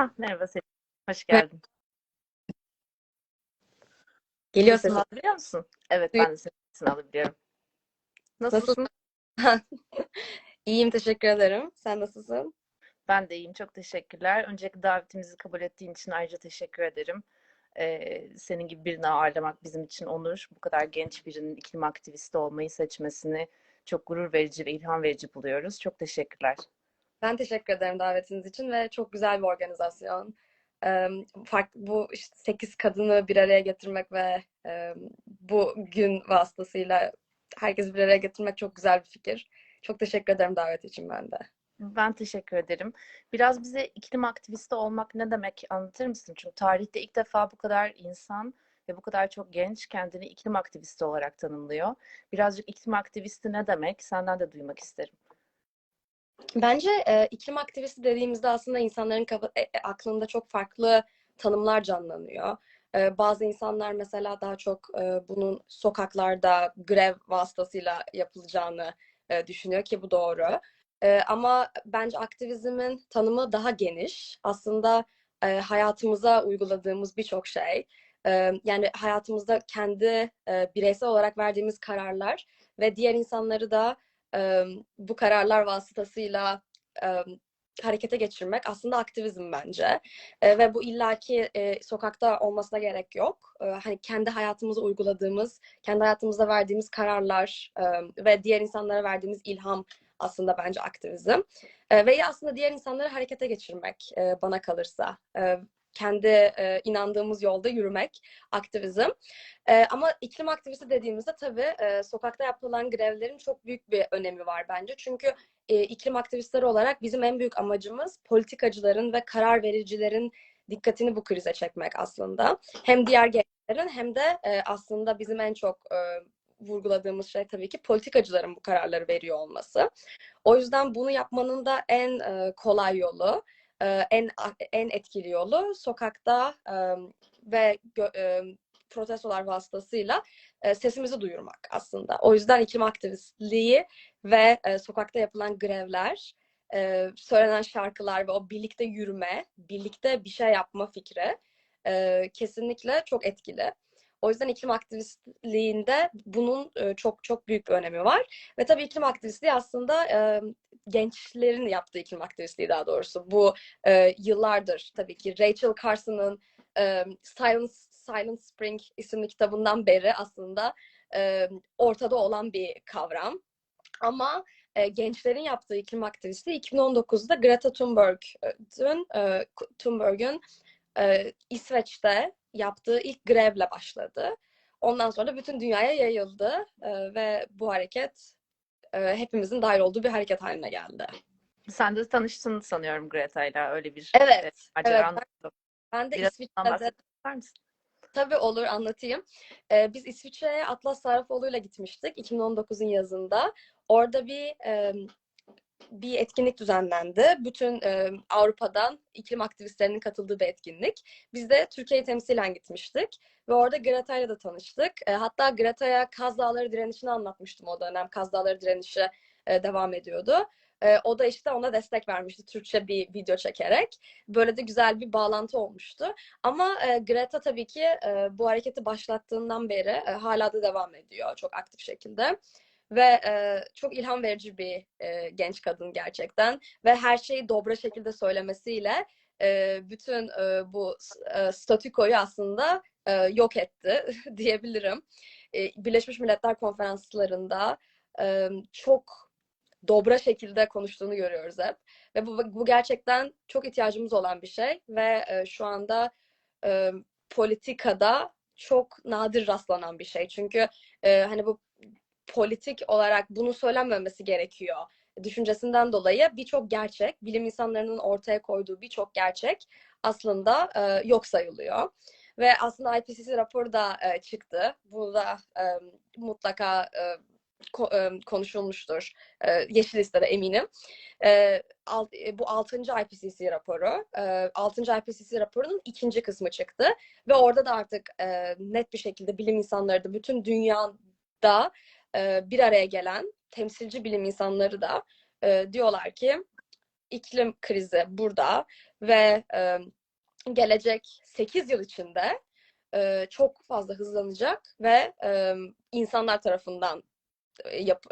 Ah, merhaba Selin. Hoş geldin. Geliyor Sesimi alabiliyor musun? Evet, ben de sesini alabiliyorum. Nasılsın? İyiyim, teşekkür ederim. Sen nasılsın? Ben de iyiyim. Çok teşekkürler. Öncelikle davetimizi kabul ettiğin için ayrıca teşekkür ederim. Ee, senin gibi birini ağırlamak bizim için onur. Bu kadar genç birinin iklim aktivisti olmayı seçmesini çok gurur verici ve ilham verici buluyoruz. Çok teşekkürler. Ben teşekkür ederim davetiniz için ve çok güzel bir organizasyon. Farklı bu işte 8 kadını bir araya getirmek ve bu gün vasıtasıyla herkesi bir araya getirmek çok güzel bir fikir. Çok teşekkür ederim davet için ben de. Ben teşekkür ederim. Biraz bize iklim aktivisti olmak ne demek anlatır mısın? Çünkü tarihte ilk defa bu kadar insan ve bu kadar çok genç kendini iklim aktivisti olarak tanımlıyor. Birazcık iklim aktivisti ne demek? Senden de duymak isterim. Bence e, iklim aktivisti dediğimizde aslında insanların kafa- e, e, aklında çok farklı tanımlar canlanıyor. E, bazı insanlar mesela daha çok e, bunun sokaklarda grev vasıtasıyla yapılacağını e, düşünüyor ki bu doğru. E, ama bence aktivizmin tanımı daha geniş. Aslında e, hayatımıza uyguladığımız birçok şey. E, yani hayatımızda kendi e, bireysel olarak verdiğimiz kararlar ve diğer insanları da bu kararlar vasıtasıyla harekete geçirmek aslında aktivizm bence. E, ve bu illaki e, sokakta olmasına gerek yok. E, hani kendi hayatımıza uyguladığımız, kendi hayatımızda verdiğimiz kararlar ve diğer insanlara verdiğimiz ilham aslında bence aktivizm. E, ve aslında diğer insanları harekete geçirmek bana kalırsa. Kendi e, inandığımız yolda yürümek aktivizm. E, ama iklim aktivisti dediğimizde tabii e, sokakta yapılan grevlerin çok büyük bir önemi var bence. Çünkü e, iklim aktivistleri olarak bizim en büyük amacımız politikacıların ve karar vericilerin dikkatini bu krize çekmek aslında. Hem diğer gençlerin hem de e, aslında bizim en çok e, vurguladığımız şey tabii ki politikacıların bu kararları veriyor olması. O yüzden bunu yapmanın da en e, kolay yolu, e, en en etkili yolu sokakta e, ve e, protestolar vasıtasıyla sesimizi duyurmak aslında. O yüzden iklim aktivistliği ve sokakta yapılan grevler, söylenen şarkılar ve o birlikte yürüme, birlikte bir şey yapma fikri kesinlikle çok etkili. O yüzden iklim aktivistliğinde bunun çok çok büyük bir önemi var. Ve tabii iklim aktivistliği aslında gençlerin yaptığı iklim aktivistliği daha doğrusu. Bu e, yıllardır tabii ki Rachel Carson'ın e, Silence Silent Spring isimli kitabından beri aslında e, ortada olan bir kavram. Ama e, gençlerin yaptığı iklim aktivistliği 2019'da Greta Thunberg'ün e, Thunberg'ün e, İsveç'te yaptığı ilk grevle başladı. Ondan sonra bütün dünyaya yayıldı e, ve bu hareket e, hepimizin dahil olduğu bir hareket haline geldi. Sen de tanıştın sanıyorum Greta'yla öyle bir Evet, e, evet. Ben, ben de Biraz İsviçre'de misin? Tabii olur anlatayım. Ee, biz İsviçre'ye Atlas Sarrafoğlu'yla gitmiştik 2019'un yazında. Orada bir e, bir etkinlik düzenlendi. Bütün e, Avrupa'dan iklim aktivistlerinin katıldığı bir etkinlik. Biz de Türkiye'yi temsilen gitmiştik ve orada Greta'yla da tanıştık. E, hatta Greta'ya Kaz Dağları direnişini anlatmıştım o dönem. Kaz Dağları direnişi e, devam ediyordu. E, o da işte ona destek vermişti Türkçe bir video çekerek. Böyle de güzel bir bağlantı olmuştu. Ama e, Greta tabii ki e, bu hareketi başlattığından beri e, hala da devam ediyor çok aktif şekilde. Ve e, çok ilham verici bir e, genç kadın gerçekten. Ve her şeyi dobra şekilde söylemesiyle e, bütün e, bu e, statükoyu aslında e, yok etti diyebilirim. E, Birleşmiş Milletler konferanslarında e, çok dobra şekilde konuştuğunu görüyoruz hep. Ve bu, bu gerçekten çok ihtiyacımız olan bir şey. Ve e, şu anda e, politikada çok nadir rastlanan bir şey. Çünkü e, hani bu politik olarak bunu söylenmemesi gerekiyor düşüncesinden dolayı birçok gerçek, bilim insanlarının ortaya koyduğu birçok gerçek aslında e, yok sayılıyor. Ve aslında IPCC raporu da e, çıktı. Bu da e, mutlaka e, ko- e, konuşulmuştur. E, Yeşil listede eminim. E, alt, e, bu 6. IPCC raporu. E, 6. IPCC raporunun ikinci kısmı çıktı. Ve orada da artık e, net bir şekilde bilim insanları da bütün dünyada e, bir araya gelen temsilci bilim insanları da e, diyorlar ki iklim krizi burada ve e, gelecek 8 yıl içinde çok fazla hızlanacak ve insanlar tarafından yap,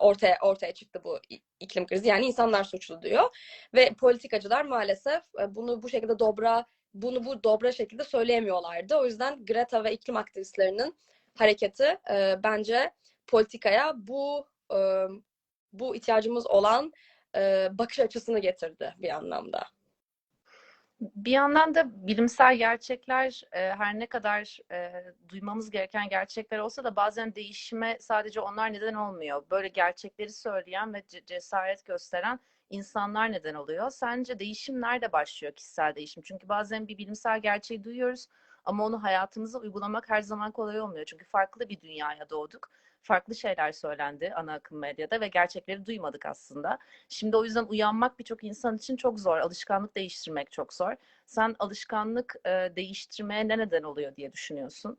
ortaya ortaya çıktı bu iklim krizi. Yani insanlar suçlu diyor ve politikacılar maalesef bunu bu şekilde dobra bunu bu dobra şekilde söyleyemiyorlardı. O yüzden Greta ve iklim aktivistlerinin hareketi e, bence politikaya bu e, bu ihtiyacımız olan e, bakış açısını getirdi bir anlamda. Bir yandan da bilimsel gerçekler e, her ne kadar e, duymamız gereken gerçekler olsa da bazen değişime sadece onlar neden olmuyor. Böyle gerçekleri söyleyen ve ce- cesaret gösteren insanlar neden oluyor. Sence değişim nerede başlıyor kişisel değişim? Çünkü bazen bir bilimsel gerçeği duyuyoruz ama onu hayatımıza uygulamak her zaman kolay olmuyor. Çünkü farklı bir dünyaya doğduk. Farklı şeyler söylendi ana akım medyada ve gerçekleri duymadık aslında. Şimdi o yüzden uyanmak birçok insan için çok zor. Alışkanlık değiştirmek çok zor. Sen alışkanlık e, değiştirmeye ne neden oluyor diye düşünüyorsun?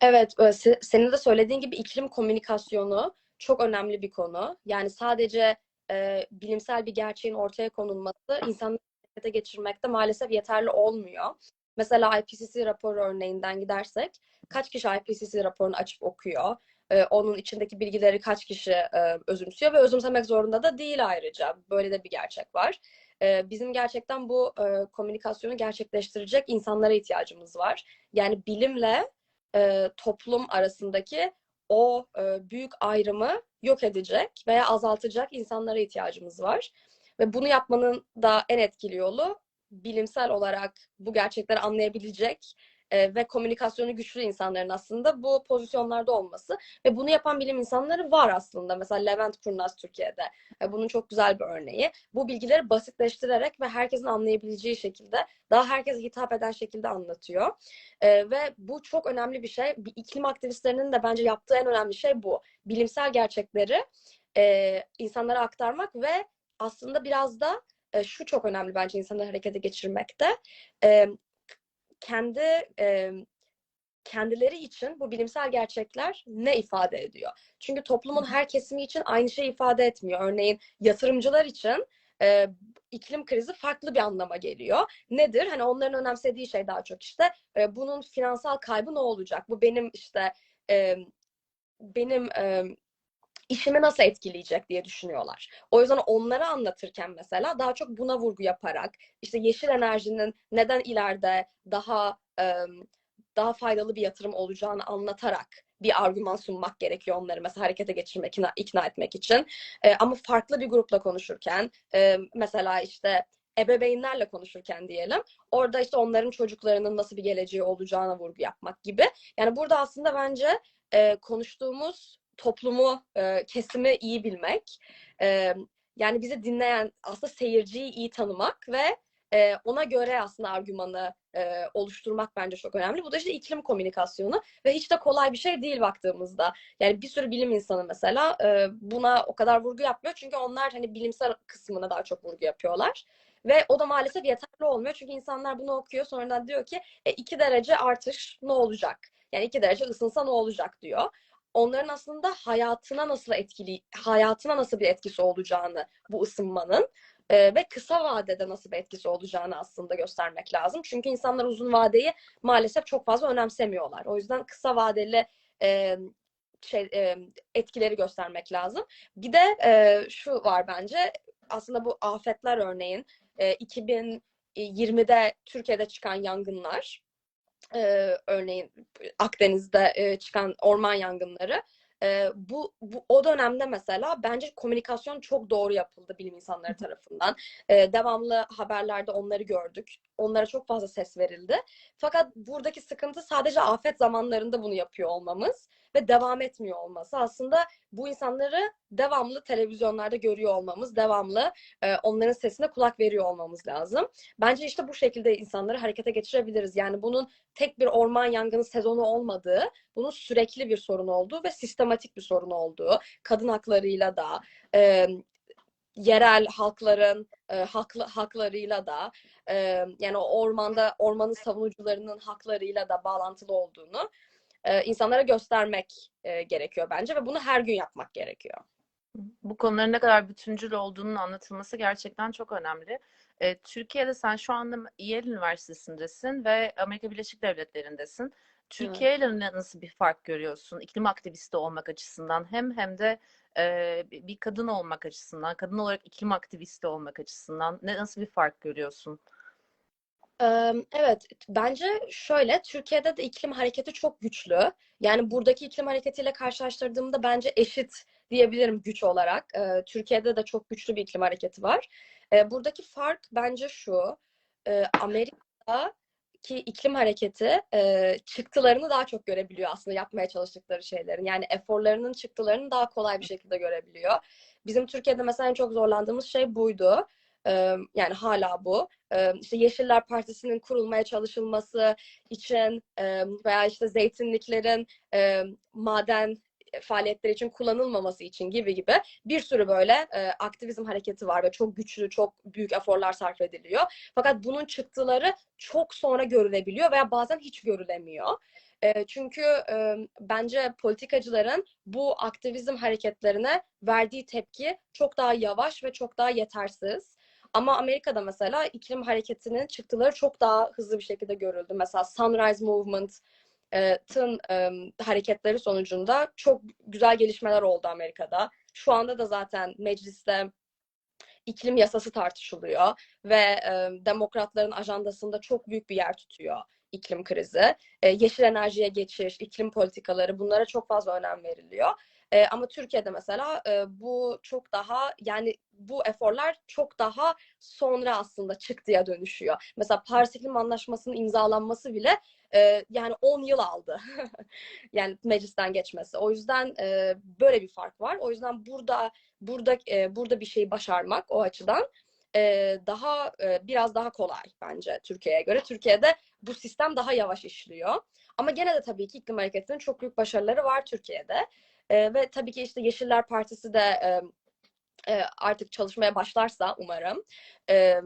Evet, e, se- senin de söylediğin gibi iklim komünikasyonu çok önemli bir konu. Yani sadece e, bilimsel bir gerçeğin ortaya konulması insanları geçirmekte maalesef yeterli olmuyor. Mesela IPCC raporu örneğinden gidersek, kaç kişi IPCC raporunu açıp okuyor? E, onun içindeki bilgileri kaç kişi e, özümsüyor ve özümsemek zorunda da değil ayrıca. Böyle de bir gerçek var. E, bizim gerçekten bu e, komünikasyonu gerçekleştirecek insanlara ihtiyacımız var. Yani bilimle e, toplum arasındaki o e, büyük ayrımı yok edecek veya azaltacak insanlara ihtiyacımız var. Ve bunu yapmanın da en etkili yolu bilimsel olarak bu gerçekleri anlayabilecek e, ve komünikasyonu güçlü insanların aslında bu pozisyonlarda olması. Ve bunu yapan bilim insanları var aslında. Mesela Levent Kurnaz Türkiye'de. E, bunun çok güzel bir örneği. Bu bilgileri basitleştirerek ve herkesin anlayabileceği şekilde, daha herkese hitap eden şekilde anlatıyor. Ee, ve bu çok önemli bir şey. Bir iklim aktivistlerinin de bence yaptığı en önemli şey bu. Bilimsel gerçekleri e, insanlara aktarmak ve aslında biraz da e, şu çok önemli bence insanları harekete geçirmekte. E, kendi e, kendileri için bu bilimsel gerçekler ne ifade ediyor? Çünkü toplumun her kesimi için aynı şey ifade etmiyor. Örneğin yatırımcılar için e, iklim krizi farklı bir anlama geliyor. Nedir? Hani onların önemsediği şey daha çok işte e, bunun finansal kaybı ne olacak? Bu benim işte e, benim e, işimi nasıl etkileyecek diye düşünüyorlar. O yüzden onlara anlatırken mesela daha çok buna vurgu yaparak işte yeşil enerjinin neden ileride daha daha faydalı bir yatırım olacağını anlatarak bir argüman sunmak gerekiyor onları mesela harekete geçirmek, ikna etmek için. E, ama farklı bir grupla konuşurken e, mesela işte ebeveynlerle konuşurken diyelim orada işte onların çocuklarının nasıl bir geleceği olacağına vurgu yapmak gibi. Yani burada aslında bence e, konuştuğumuz toplumu, e, kesimi iyi bilmek, e, yani bizi dinleyen aslında seyirciyi iyi tanımak ve e, ona göre aslında argümanı e, oluşturmak bence çok önemli. Bu da işte iklim komünikasyonu ve hiç de kolay bir şey değil baktığımızda. Yani bir sürü bilim insanı mesela e, buna o kadar vurgu yapmıyor çünkü onlar hani bilimsel kısmına daha çok vurgu yapıyorlar. Ve o da maalesef yeterli olmuyor çünkü insanlar bunu okuyor sonradan diyor ki e, 2 derece artış ne olacak? Yani 2 derece ısınsa ne olacak diyor onların aslında hayatına nasıl etkili, hayatına nasıl bir etkisi olacağını bu ısınmanın e, ve kısa vadede nasıl bir etkisi olacağını aslında göstermek lazım. Çünkü insanlar uzun vadeyi maalesef çok fazla önemsemiyorlar. O yüzden kısa vadeli e, şey e, etkileri göstermek lazım. Bir de e, şu var bence aslında bu afetler örneğin e, 2020'de Türkiye'de çıkan yangınlar e, örneğin Akdeniz'de e, çıkan orman yangınları e, bu, bu o dönemde mesela bence komünikasyon çok doğru yapıldı bilim insanları tarafından. E, devamlı haberlerde onları gördük. Onlara çok fazla ses verildi. Fakat buradaki sıkıntı sadece afet zamanlarında bunu yapıyor olmamız ve devam etmiyor olması. Aslında bu insanları devamlı televizyonlarda görüyor olmamız, devamlı e, onların sesine kulak veriyor olmamız lazım. Bence işte bu şekilde insanları harekete geçirebiliriz. Yani bunun tek bir orman yangını sezonu olmadığı, bunun sürekli bir sorun olduğu ve sistematik bir sorun olduğu, kadın haklarıyla da, e, yerel halkların e, haklı, haklarıyla da, e, yani ormanda ormanın savunucularının haklarıyla da bağlantılı olduğunu e, insanlara göstermek e, gerekiyor bence ve bunu her gün yapmak gerekiyor. Bu konuların ne kadar bütüncül olduğunun anlatılması gerçekten çok önemli. Ee, Türkiye'de sen şu anda Yale Üniversitesi'ndesin ve Amerika Birleşik Devletleri'ndesin. Türkiye ile nasıl bir fark görüyorsun? İklim aktivisti olmak açısından hem hem de e, bir kadın olmak açısından, kadın olarak iklim aktivisti olmak açısından ne nasıl bir fark görüyorsun? Evet, bence şöyle, Türkiye'de de iklim hareketi çok güçlü. Yani buradaki iklim hareketiyle karşılaştırdığımda bence eşit diyebilirim güç olarak. Türkiye'de de çok güçlü bir iklim hareketi var. Buradaki fark bence şu, eee, Amerika'daki iklim hareketi çıktılarını daha çok görebiliyor aslında yapmaya çalıştıkları şeylerin. Yani eforlarının çıktılarını daha kolay bir şekilde görebiliyor. Bizim Türkiye'de mesela en çok zorlandığımız şey buydu. Yani hala bu işte Yeşiller Partisi'nin kurulmaya çalışılması için veya işte zeytinliklerin maden faaliyetleri için kullanılmaması için gibi gibi bir sürü böyle e, aktivizm hareketi var ve çok güçlü, çok büyük eforlar sarf ediliyor. Fakat bunun çıktıları çok sonra görülebiliyor veya bazen hiç görülemiyor. E, çünkü e, bence politikacıların bu aktivizm hareketlerine verdiği tepki çok daha yavaş ve çok daha yetersiz. Ama Amerika'da mesela iklim hareketinin çıktıları çok daha hızlı bir şekilde görüldü. Mesela Sunrise Movement'ın e, hareketleri sonucunda çok güzel gelişmeler oldu Amerika'da. Şu anda da zaten mecliste iklim yasası tartışılıyor ve e, demokratların ajandasında çok büyük bir yer tutuyor iklim krizi. E, yeşil enerjiye geçiş, iklim politikaları bunlara çok fazla önem veriliyor. E, ama Türkiye'de mesela e, bu çok daha yani bu eforlar çok daha sonra aslında çıktıya dönüşüyor. Mesela Paris İklim Anlaşması'nın imzalanması bile e, yani 10 yıl aldı. yani meclisten geçmesi. O yüzden e, böyle bir fark var. O yüzden burada burada e, burada bir şeyi başarmak o açıdan e, daha e, biraz daha kolay bence Türkiye'ye göre. Türkiye'de bu sistem daha yavaş işliyor. Ama gene de tabii ki iklim hareketinin çok büyük başarıları var Türkiye'de. E, ve tabii ki işte Yeşiller Partisi de e, e, artık çalışmaya başlarsa umarım e,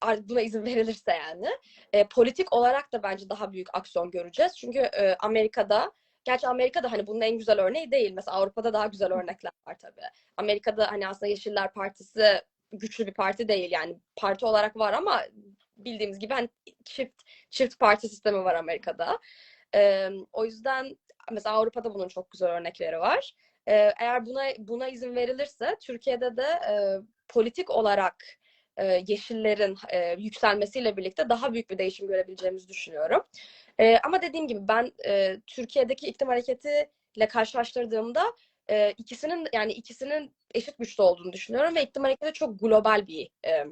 artık buna izin verilirse yani e, politik olarak da bence daha büyük aksiyon göreceğiz. Çünkü e, Amerika'da Gerçi Amerika'da hani bunun en güzel örneği değil. Mesela Avrupa'da daha güzel örnekler var tabii. Amerika'da hani aslında Yeşiller Partisi güçlü bir parti değil yani parti olarak var ama bildiğimiz gibi hani çift çift parti sistemi var Amerika'da. Ee, o yüzden mesela Avrupa'da bunun çok güzel örnekleri var. Ee, eğer buna buna izin verilirse Türkiye'de de e, politik olarak e, yeşillerin e, yükselmesiyle birlikte daha büyük bir değişim görebileceğimizi düşünüyorum. E, ama dediğim gibi ben e, Türkiye'deki iklim hareketiyle karşılaştırdığımda e, ikisinin yani ikisinin eşit güçlü olduğunu düşünüyorum ve iklim hareketi çok global bir e,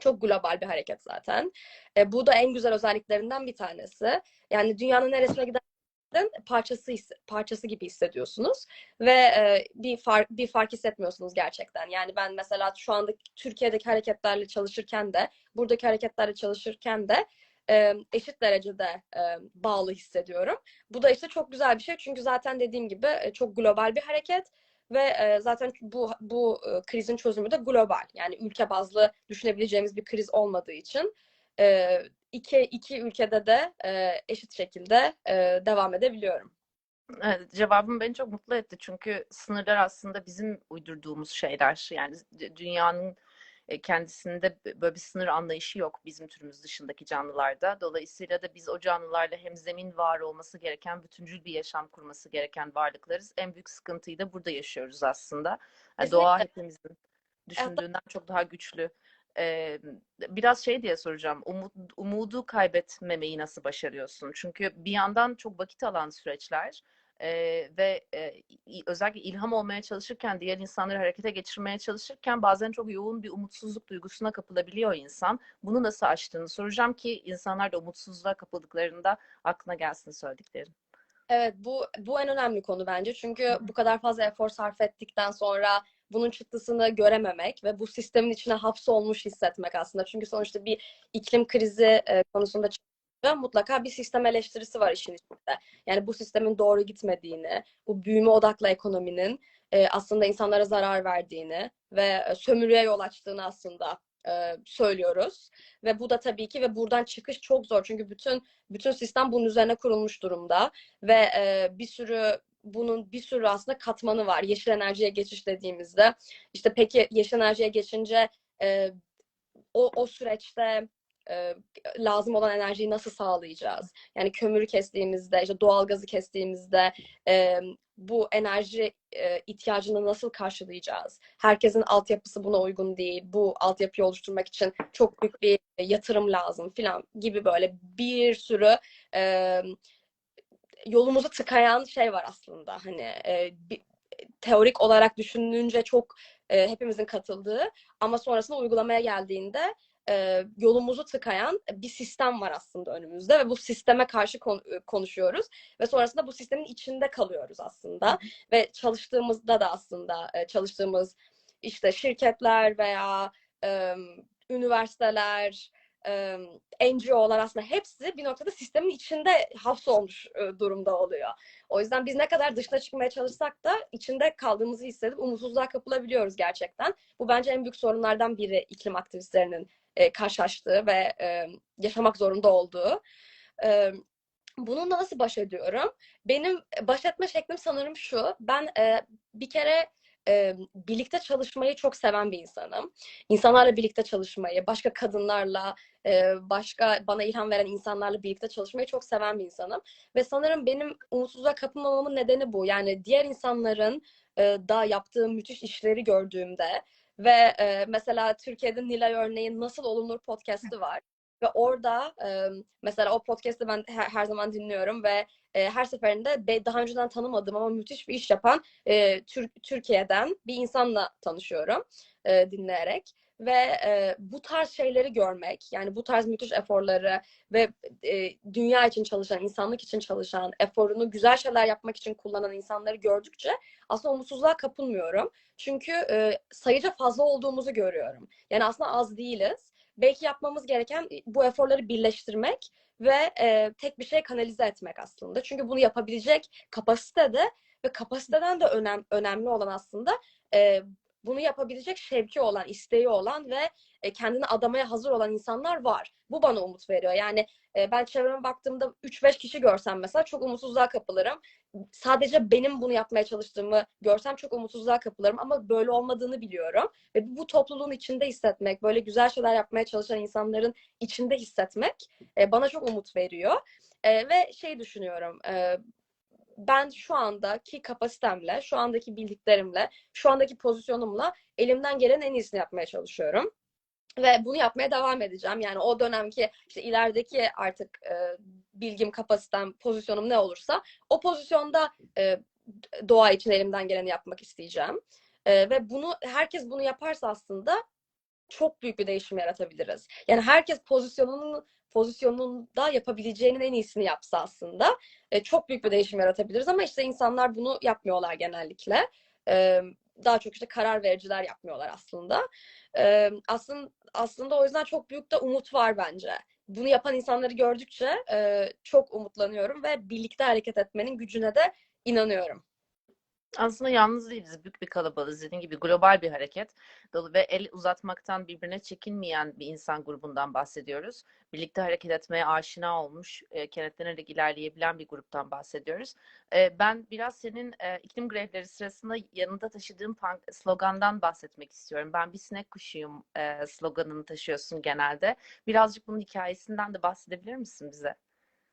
çok global bir hareket zaten. E, bu da en güzel özelliklerinden bir tanesi. Yani dünyanın neresine gidersen parçası parçası gibi hissediyorsunuz ve e, bir fark bir fark hissetmiyorsunuz gerçekten. Yani ben mesela şu anda Türkiye'deki hareketlerle çalışırken de buradaki hareketlerle çalışırken de e, eşit derecede e, bağlı hissediyorum. Bu da işte çok güzel bir şey çünkü zaten dediğim gibi e, çok global bir hareket ve e, zaten bu bu e, krizin çözümü de global. Yani ülke bazlı düşünebileceğimiz bir kriz olmadığı için e, iki iki ülkede de eşit şekilde devam edebiliyorum. Evet, cevabım beni çok mutlu etti çünkü sınırlar aslında bizim uydurduğumuz şeyler. Yani dünyanın kendisinde böyle bir sınır anlayışı yok bizim türümüz dışındaki canlılarda. Dolayısıyla da biz o canlılarla hem zemin var olması gereken, bütüncül bir yaşam kurması gereken varlıklarız. En büyük sıkıntıyı da burada yaşıyoruz aslında. Yani doğa hepimizin düşündüğünden çok daha güçlü. Ee, biraz şey diye soracağım. Umut, umudu kaybetmemeyi nasıl başarıyorsun? Çünkü bir yandan çok vakit alan süreçler e, ve e, özellikle ilham olmaya çalışırken, diğer insanları harekete geçirmeye çalışırken bazen çok yoğun bir umutsuzluk duygusuna kapılabiliyor insan. Bunu nasıl aştığını soracağım ki insanlar da umutsuzluğa kapıldıklarında aklına gelsin söylediklerin. Evet bu bu en önemli konu bence. Çünkü bu kadar fazla efor sarf ettikten sonra bunun çıktısını görememek ve bu sistemin içine hapsolmuş hissetmek aslında. Çünkü sonuçta bir iklim krizi konusunda mutlaka bir sistem eleştirisi var işin içinde. Yani bu sistemin doğru gitmediğini, bu büyüme odaklı ekonominin e, aslında insanlara zarar verdiğini ve e, sömürüye yol açtığını aslında e, söylüyoruz. Ve bu da tabii ki ve buradan çıkış çok zor. Çünkü bütün bütün sistem bunun üzerine kurulmuş durumda ve e, bir sürü bunun bir sürü aslında katmanı var. Yeşil enerjiye geçiş dediğimizde işte peki yeşil enerjiye geçince e, o, o süreçte e, lazım olan enerjiyi nasıl sağlayacağız? Yani kömürü kestiğimizde, işte doğalgazı kestiğimizde e, bu enerji e, ihtiyacını nasıl karşılayacağız? Herkesin altyapısı buna uygun değil. Bu altyapıyı oluşturmak için çok büyük bir yatırım lazım filan gibi böyle bir sürü e, yolumuzu tıkayan şey var aslında. Hani e, bir, teorik olarak düşünülünce çok e, hepimizin katıldığı ama sonrasında uygulamaya geldiğinde e, yolumuzu tıkayan bir sistem var aslında önümüzde ve bu sisteme karşı kon- konuşuyoruz ve sonrasında bu sistemin içinde kalıyoruz aslında ve çalıştığımızda da aslında e, çalıştığımız işte şirketler veya e, üniversiteler e, NGO'lar aslında hepsi bir noktada sistemin içinde hapsolmuş e, durumda oluyor. O yüzden biz ne kadar dışına çıkmaya çalışsak da içinde kaldığımızı hissedip umutsuzluğa kapılabiliyoruz gerçekten. Bu bence en büyük sorunlardan biri iklim aktivistlerinin e, karşılaştığı ve e, yaşamak zorunda olduğu. E, bununla nasıl baş ediyorum? Benim baş etme şeklim sanırım şu. Ben e, bir kere e, birlikte çalışmayı çok seven bir insanım. İnsanlarla birlikte çalışmayı, başka kadınlarla, e, başka bana ilham veren insanlarla birlikte çalışmayı çok seven bir insanım. Ve sanırım benim umutsuzluğa kapılmamamın nedeni bu. Yani diğer insanların e, da yaptığı müthiş işleri gördüğümde ve e, mesela Türkiye'de Nilay örneğin Nasıl Olunur podcast'ı var. Ve orada e, mesela o podcast'ı ben her, her zaman dinliyorum ve e, her seferinde daha önceden tanımadığım ama müthiş bir iş yapan e, Tür Türkiye'den bir insanla tanışıyorum e, dinleyerek ve e, bu tarz şeyleri görmek yani bu tarz müthiş eforları ve e, dünya için çalışan, insanlık için çalışan, eforunu güzel şeyler yapmak için kullanan insanları gördükçe aslında umutsuzluğa kapılmıyorum. Çünkü e, sayıca fazla olduğumuzu görüyorum. Yani aslında az değiliz. Belki yapmamız gereken bu eforları birleştirmek ve e, tek bir şey kanalize etmek aslında. Çünkü bunu yapabilecek kapasitede ve kapasiteden de önem, önemli olan aslında e, bunu yapabilecek şevki olan, isteği olan ve e, kendini adamaya hazır olan insanlar var. Bu bana umut veriyor. Yani e, ben çevreme baktığımda 3-5 kişi görsem mesela çok umutsuzluğa kapılırım. Sadece benim bunu yapmaya çalıştığımı görsem çok umutsuzluğa kapılırım ama böyle olmadığını biliyorum. Ve bu topluluğun içinde hissetmek, böyle güzel şeyler yapmaya çalışan insanların içinde hissetmek e, bana çok umut veriyor. Ve şey düşünüyorum, ben şu andaki kapasitemle, şu andaki bildiklerimle, şu andaki pozisyonumla elimden gelen en iyisini yapmaya çalışıyorum. Ve bunu yapmaya devam edeceğim. Yani o dönemki işte ilerideki artık e, bilgim, kapasitem, pozisyonum ne olursa o pozisyonda e, doğa için elimden geleni yapmak isteyeceğim. E, ve bunu herkes bunu yaparsa aslında çok büyük bir değişim yaratabiliriz. Yani herkes pozisyonunun pozisyonunda yapabileceğinin en iyisini yapsa aslında e, çok büyük bir değişim yaratabiliriz ama işte insanlar bunu yapmıyorlar genellikle. E, daha çok işte karar vericiler yapmıyorlar aslında. E, aslında aslında o yüzden çok büyük de umut var bence. Bunu yapan insanları gördükçe e, çok umutlanıyorum ve birlikte hareket etmenin gücüne de inanıyorum aslında yalnız değiliz. Büyük bir kalabalığız. Dediğim gibi global bir hareket. Ve el uzatmaktan birbirine çekinmeyen bir insan grubundan bahsediyoruz. Birlikte hareket etmeye aşina olmuş, e, kenetlenerek ilerleyebilen bir gruptan bahsediyoruz. E, ben biraz senin e, iklim grevleri sırasında yanında taşıdığın slogandan bahsetmek istiyorum. Ben bir sinek kuşuyum e, sloganını taşıyorsun genelde. Birazcık bunun hikayesinden de bahsedebilir misin bize?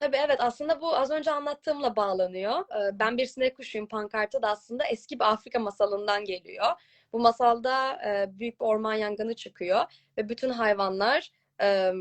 Tabii evet aslında bu az önce anlattığımla bağlanıyor. Ee, ben bir sinek kuşuyum pankartı da aslında eski bir Afrika masalından geliyor. Bu masalda e, büyük bir orman yangını çıkıyor ve bütün hayvanlar e,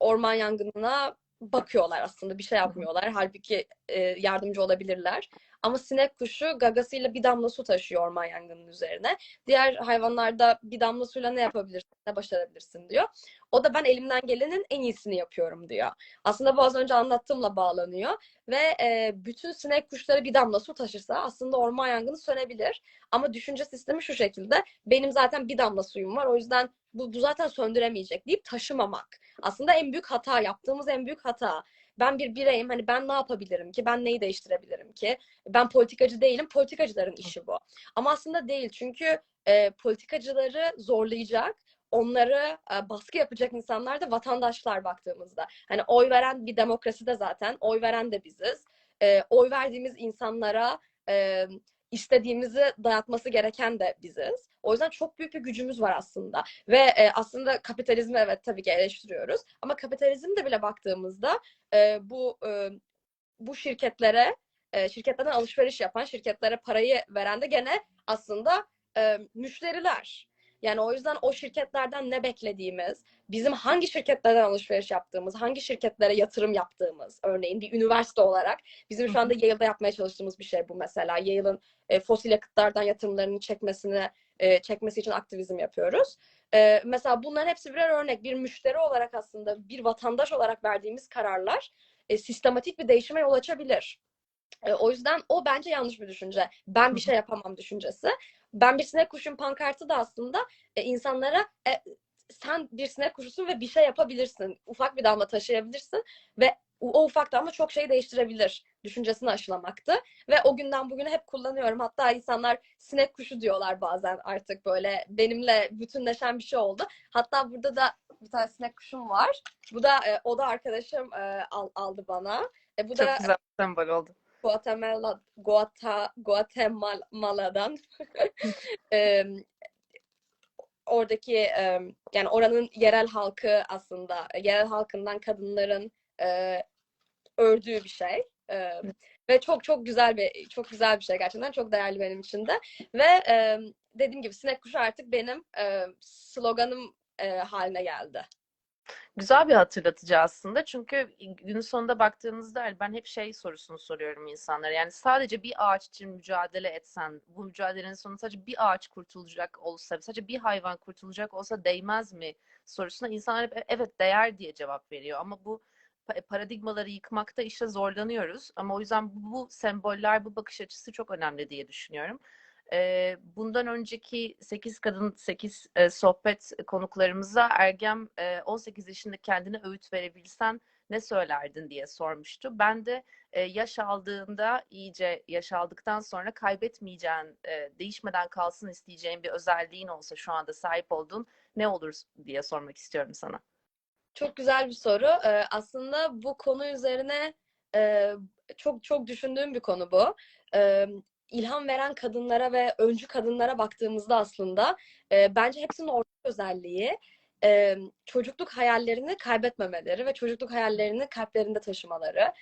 orman yangınına bakıyorlar aslında bir şey yapmıyorlar. Halbuki e, yardımcı olabilirler. Ama sinek kuşu gagasıyla bir damla su taşıyor orman yangının üzerine. Diğer hayvanlarda bir damla suyla ne yapabilirsin, ne başarabilirsin diyor. O da ben elimden gelenin en iyisini yapıyorum diyor. Aslında bu az önce anlattığımla bağlanıyor. Ve e, bütün sinek kuşları bir damla su taşırsa aslında orman yangını sönebilir. Ama düşünce sistemi şu şekilde. Benim zaten bir damla suyum var. O yüzden bu, bu zaten söndüremeyecek deyip taşımamak. Aslında en büyük hata, yaptığımız en büyük hata ben bir bireyim hani ben ne yapabilirim ki ben neyi değiştirebilirim ki ben politikacı değilim politikacıların işi bu ama aslında değil çünkü e, politikacıları zorlayacak onları e, baskı yapacak insanlar da vatandaşlar baktığımızda. Hani oy veren bir demokrasi de zaten oy veren de biziz. E, oy verdiğimiz insanlara e, istediğimizi dayatması gereken de biziz. O yüzden çok büyük bir gücümüz var aslında. Ve e, aslında kapitalizmi evet tabii ki eleştiriyoruz. Ama kapitalizmde bile baktığımızda e, bu e, bu şirketlere e, şirketlerden alışveriş yapan, şirketlere parayı veren de gene aslında e, müşteriler. Yani o yüzden o şirketlerden ne beklediğimiz, bizim hangi şirketlerden alışveriş yaptığımız, hangi şirketlere yatırım yaptığımız, örneğin bir üniversite olarak bizim şu anda Yale'da yapmaya çalıştığımız bir şey bu mesela. Yale'ın e, fosil yakıtlardan yatırımlarını çekmesini e, çekmesi için aktivizm yapıyoruz. E, mesela bunların hepsi birer örnek. Bir müşteri olarak aslında bir vatandaş olarak verdiğimiz kararlar e, sistematik bir değişime yol açabilir. E, o yüzden o bence yanlış bir düşünce. Ben bir şey yapamam düşüncesi. Ben bir sinek kuşun pankartı da aslında e, insanlara e, sen bir sinek kuşusun ve bir şey yapabilirsin. Ufak bir damla taşıyabilirsin ve o ufak damla çok şey değiştirebilir düşüncesini aşılamaktı. Ve o günden bugüne hep kullanıyorum. Hatta insanlar sinek kuşu diyorlar bazen artık böyle benimle bütünleşen bir şey oldu. Hatta burada da bir tane sinek kuşum var. Bu da e, o da arkadaşım e, al, aldı bana. E, bu Çok da güzel bir sembol oldu. Guatemala, Guata, Guatemala'dan e, oradaki e, yani oranın yerel halkı aslında yerel halkından kadınların e, ördüğü bir şey. E, ve çok çok güzel bir çok güzel bir şey gerçekten çok değerli benim için de ve e, dediğim gibi sinek kuşu artık benim e, sloganım e, haline geldi. Güzel bir hatırlatıcı aslında. Çünkü günün sonunda baktığımızda ben hep şey sorusunu soruyorum insanlara. Yani sadece bir ağaç için mücadele etsen, bu mücadelenin sonunda sadece bir ağaç kurtulacak olsa, sadece bir hayvan kurtulacak olsa değmez mi sorusuna insanlar hep evet değer diye cevap veriyor. Ama bu paradigmaları yıkmakta işte zorlanıyoruz. Ama o yüzden bu semboller, bu bakış açısı çok önemli diye düşünüyorum. Bundan önceki 8 kadın 8 e, sohbet konuklarımıza Ergem e, 18 yaşında kendine öğüt verebilsen ne söylerdin diye sormuştu. Ben de e, yaş aldığında iyice yaş aldıktan sonra kaybetmeyeceğin, e, değişmeden kalsın isteyeceğin bir özelliğin olsa şu anda sahip olduğun ne olur diye sormak istiyorum sana. Çok güzel bir soru. Aslında bu konu üzerine çok çok düşündüğüm bir konu bu. İlham veren kadınlara ve öncü kadınlara baktığımızda aslında e, bence hepsinin ortak özelliği e, çocukluk hayallerini kaybetmemeleri ve çocukluk hayallerini kalplerinde taşımaları.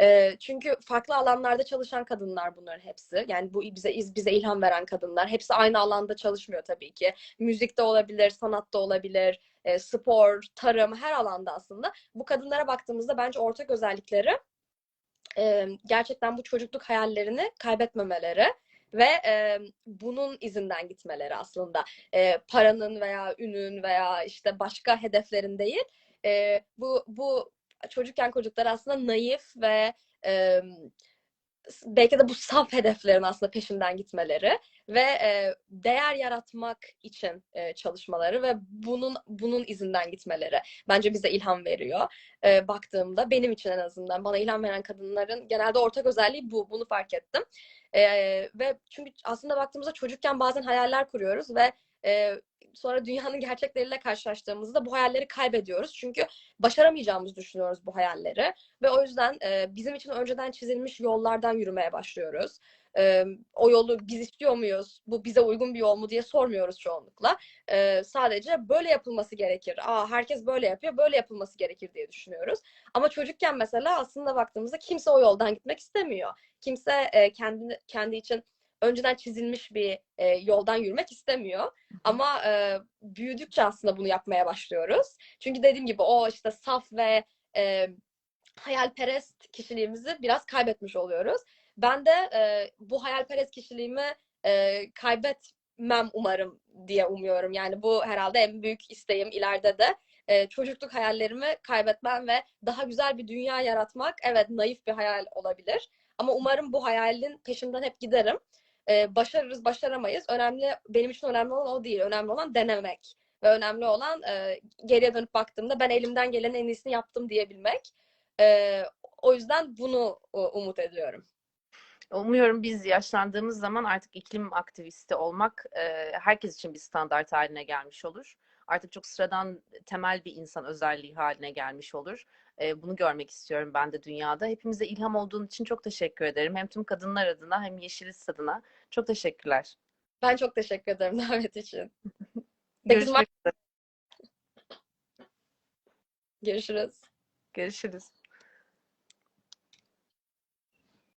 E, çünkü farklı alanlarda çalışan kadınlar bunların hepsi. Yani bu bize bize ilham veren kadınlar. Hepsi aynı alanda çalışmıyor tabii ki. Müzikte olabilir, sanatta olabilir, e, spor, tarım her alanda aslında. Bu kadınlara baktığımızda bence ortak özellikleri e, gerçekten bu çocukluk hayallerini kaybetmemeleri ve e, bunun izinden gitmeleri aslında. E, paranın veya ünün veya işte başka hedeflerin değil. E, bu bu çocukken çocuklar aslında naif ve e, belki de bu saf hedeflerin aslında peşinden gitmeleri ve e, değer yaratmak için e, çalışmaları ve bunun bunun izinden gitmeleri bence bize ilham veriyor. E, baktığımda benim için en azından bana ilham veren kadınların genelde ortak özelliği bu. Bunu fark ettim. E, ve çünkü aslında baktığımızda çocukken bazen hayaller kuruyoruz ve e, sonra dünyanın gerçekleriyle karşılaştığımızda bu hayalleri kaybediyoruz. Çünkü başaramayacağımızı düşünüyoruz bu hayalleri. Ve o yüzden e, bizim için önceden çizilmiş yollardan yürümeye başlıyoruz. E, o yolu biz istiyor muyuz? Bu bize uygun bir yol mu diye sormuyoruz çoğunlukla. E, sadece böyle yapılması gerekir. Aa herkes böyle yapıyor, böyle yapılması gerekir diye düşünüyoruz. Ama çocukken mesela aslında baktığımızda kimse o yoldan gitmek istemiyor. Kimse e, kendi kendi için önceden çizilmiş bir e, yoldan yürümek istemiyor. Ama e, büyüdükçe aslında bunu yapmaya başlıyoruz. Çünkü dediğim gibi o işte saf ve e, hayalperest kişiliğimizi biraz kaybetmiş oluyoruz. Ben de e, bu hayalperest kişiliğimi e, kaybetmem umarım diye umuyorum. Yani bu herhalde en büyük isteğim ileride de e, çocukluk hayallerimi kaybetmem ve daha güzel bir dünya yaratmak evet naif bir hayal olabilir. Ama umarım bu hayalin peşinden hep giderim e, başarırız, başaramayız. Önemli, benim için önemli olan o değil. Önemli olan denemek. Ve önemli olan e, geriye dönüp baktığımda ben elimden gelen en iyisini yaptım diyebilmek. E, o yüzden bunu e, umut ediyorum. Umuyorum biz yaşlandığımız zaman artık iklim aktivisti olmak e, herkes için bir standart haline gelmiş olur. Artık çok sıradan temel bir insan özelliği haline gelmiş olur. E, bunu görmek istiyorum ben de dünyada. Hepimize ilham olduğun için çok teşekkür ederim. Hem tüm kadınlar adına hem Yeşilis adına. Çok teşekkürler. Ben çok teşekkür ederim davet için. Görüşmek üzere. Görüşürüz. Görüşürüz.